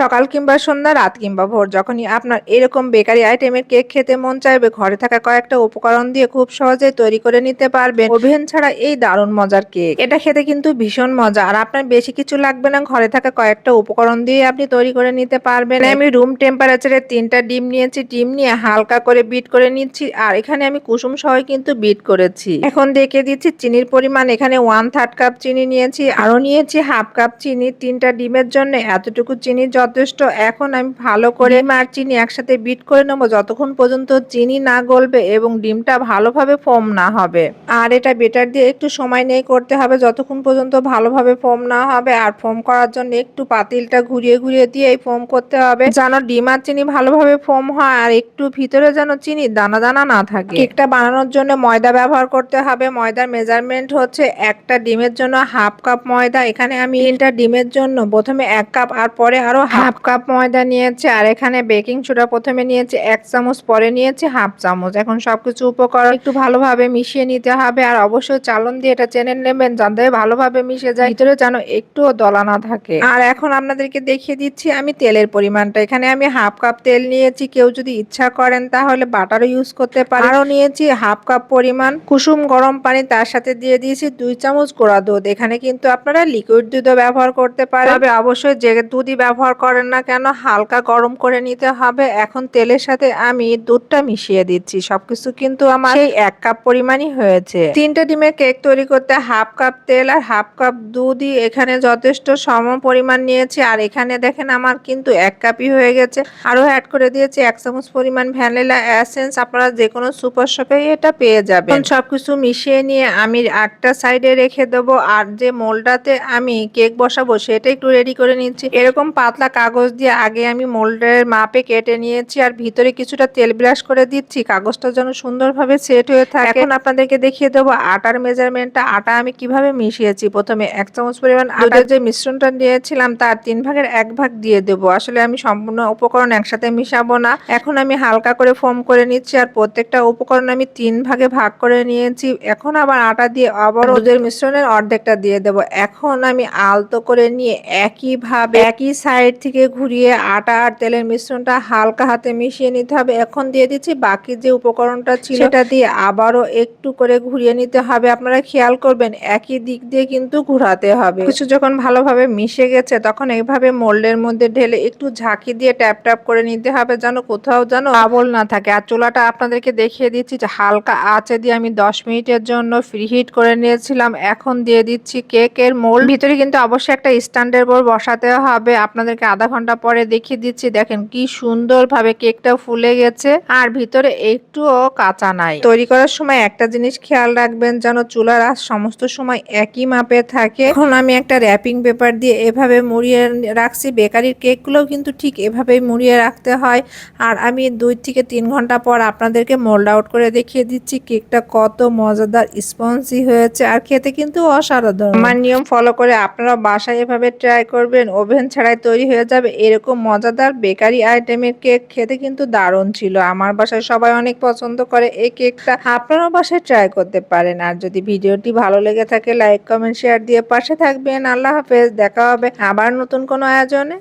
সকাল কিংবা সন্ধ্যা রাত কিংবা ভোর যখনই আপনার এরকম বেকারি আইটেমের কেক খেতে মন চাইবে ঘরে থাকা কয়েকটা উপকরণ দিয়ে খুব সহজেই তৈরি করে নিতে পারবেন। ওভেন ছাড়া এই দারুণ মজার কেক। এটা খেতে কিন্তু ভীষণ মজা আর আপনার বেশি কিছু লাগবে না ঘরে থাকা কয়েকটা উপকরণ দিয়ে আপনি তৈরি করে নিতে পারবেন। আমি রুম টেম্পারেচারে তিনটা ডিম নিয়েছি ডিম নিয়ে হালকা করে বিট করে নিচ্ছি আর এখানে আমি কুসুম সহ কিন্তু বিট করেছি। এখন দেখে দিচ্ছি চিনির পরিমাণ এখানে ওয়ান থার্ড কাপ চিনি নিয়েছি আরও নিয়েছি হাফ কাপ চিনি। তিনটা ডিমের জন্য এতটুকু চিনি যথেষ্ট। এখন আমি ভালো করে আর চিনি একসাথে বিট করে নেব, যতক্ষণ পর্যন্ত চিনি না গলবে এবং ডিমটা ভালোভাবে ফোম না হবে। আর এটা বেটার দিয়ে একটু সময় নিয়ে করতে হবে, যতক্ষণ পর্যন্ত ভালোভাবে ফোম না হবে। আর ফোম করার জন্য একটু পাতিলটা ঘুরিয়ে ঘুরিয়ে দিয়ে এই ফোম করতে হবে, যেন ডিম আর চিনি ভালোভাবে ফোম হয় আর একটু ভিতরে যেন চিনি দানা দানা না থাকে। কেকটা বানানোর জন্য ময়দা ব্যবহার করতে হবে। ময়দার মেজারমেন্ট হচ্ছে একটা ডিমের জন্য হাফ কাপ ময়দা। এখানে আমি তিনটা ডিমের জন্য প্রথমে এক কাপ আর পরে আরও হাফ কাপ ময়দা নিয়েছি, আর এখানে বেকিং সোডা প্রথমে নিয়েছি, এক চামচ, পরে নিয়েছি হাফ চামচ। এখন সবকিছু উপকরণ একটু ভালোভাবে মিশিয়ে নিতে হবে, আর অবশ্যই চালন দিয়ে এটা চেনে নেবেন, যাতে ভালোভাবে মিশে যায়, ভিতরে যেন একটুও দলা না থাকে। আর এখন আপনাদেরকে দেখিয়ে দিচ্ছি আমি তেলের পরিমাণটা। এখানে আমি হাফ কাপ তেল নিয়েছি, কেউ যদি ইচ্ছা করেন তাহলে বাটারও ইউজ করতে পারেন। আরও নিয়েছি হাফ কাপ পরিমাণ কুসুম গরম পানি, তার সাথে দিয়ে দিয়েছি দুই চামচ গোড়া দুধ। এখানে কিন্তু আপনারা লিকুইড দুধও ব্যবহার করতে পারেন। তবে অবশ্যই যে দুধই ব্যবহার করেন না কেন? হালকা গরম করে নিতে হবে। এখন তেলের সাথে আমি দুধটা মিশিয়ে দিচ্ছি। সবকিছু কিন্তু আমার সেই এক কাপ পরিমাণই হয়েছে। তিনটা ডিমের কেক তৈরি করতে হাফ কাপ তেল আর হাফ কাপ দুধই এখানে যথেষ্ট সম পরিমাণ নিয়েছি। আর এখানে দেখেন আমার কিন্তু এক কাপই হয়ে গেছে। আরও অ্যাড করে দিয়েছি এক চামচ পরিমাণ ভ্যানিলা এসেন্স। আপনারা যে কোনো সুপার শপে এটা পেয়ে যাবেন। সবকিছু মিশিয়ে নিয়ে আমি একটা সাইডে রেখে দেবো। আর যে মোলটাতে আমি কেক বসাবো সেটা একটু রেডি করে নিচ্ছি। এরকম পাতলা কাগজ দিয়ে আগে আমি মোল্ডের মাপে কেটে নিয়েছি আর ভিতরে কিছুটা তেল ব্রাশ করে দিচ্ছি। কাগজটা যেন সুন্দরভাবে সেট হয়ে থাকে। এখন আপনাদেরকে দেখিয়ে দেবো আটার মেজারমেন্টটা। আটা আমি কীভাবে মিশিয়েছি? প্রথমে এক চামচ পরিমাণ আটার যে মিশ্রণটা নিয়েছিলাম তার তিন ভাগের এক ভাগ দিয়ে দেবো। আসলে আমি সম্পূর্ণ উপকরণ একসাথে মিশাবো না। এখন আমি হালকা করে ফোম করে নিচ্ছি আর প্রত্যেকটা উপকরণ আমি তিন ভাগে ভাগ করে নিয়েছি। এখন আবার আটা দিয়ে আবার ওদের মিশ্রণের অর্ধেকটা দিয়ে দেবো। এখন আমি আলতো করে নিয়ে একইভাবে একই সাইড থেকে ঘুরিয়ে আটা আর তেলের মিশ্রণটা হালকা হাতে মিশিয়ে নিতে হবে। এখন দিয়ে দিচ্ছি বাকি যে উপকরণটা ছিল সেটা দিয়ে আবারও একটু করে ঘুরিয়ে নিতে হবে। আপনারা খেয়াল করবেন একই দিক দিয়ে কিন্তু ঘোরাতে হবে। কিছু যখন ভালোভাবে মিশে গেছে তখন এইভাবে মোল্ডের মধ্যে ঢেলে একটু ঝাঁকি দিয়ে ট্যাপ ট্যাপ করে নিতে হবে যেন কোথাও যেন আবল না থাকে। আর চুলাটা আপনাদেরকে দেখিয়ে দিচ্ছি যে হালকা আঁচে দিয়ে আমি দশ মিনিটের জন্য ফ্রি হিট করে নিয়েছিলাম। এখন দিয়ে দিচ্ছি কেকের মোল্ড। ভিতরে কিন্তু অবশ্যই একটা স্ট্যান্ডের বোর্ড বসাতে হবে। আপনাদেরকে আধা ঘণ্টা পরে দেখিয়ে দিচ্ছি। দেখেন কি সুন্দর সুন্দরভাবে কেকটা ফুলে গেছে। আর ভিতরে একটুও কাঁচা নাই। তৈরি করার সময় একটা জিনিস খেয়াল রাখবেন যেন চুলার আঁচ সমস্ত সময় একই মাপে থাকে। এখন আমি একটা র্যাপিং পেপার দিয়ে এভাবে মুড়িয়ে রাখছি। বেকারির কেকগুলোও কিন্তু ঠিক এভাবেই মুড়িয়ে রাখতে হয়। আর আমি দুই থেকে তিন ঘণ্টা পর আপনাদেরকে মোল্ড আউট করে দেখিয়ে দিচ্ছি। কেকটা কত মজাদার স্পঞ্জি হয়েছে। আর খেতে কিন্তু অসাধারণ। আমার নিয়ম ফলো করে আপনারা বাসায় এভাবে ট্রাই করবেন। ওভেন ছাড়াই তৈরি হয়ে যাবে, এরকম মজাদার বেকারি আইটেমের কেক খেতে কিন্তু দারুণ ছিল। আমার বাসায় সবাই অনেক পছন্দ করে এই কেকটা। আপনারাও বাসায় ট্রাই করতে পারেন। আর যদি ভিডিওটি ভালো লেগে থাকে লাইক কমেন্ট শেয়ার দিয়ে পাশে থাকবেন। আল্লাহ হাফেজ। দেখা হবে আবার নতুন কোনো আয়োজনে।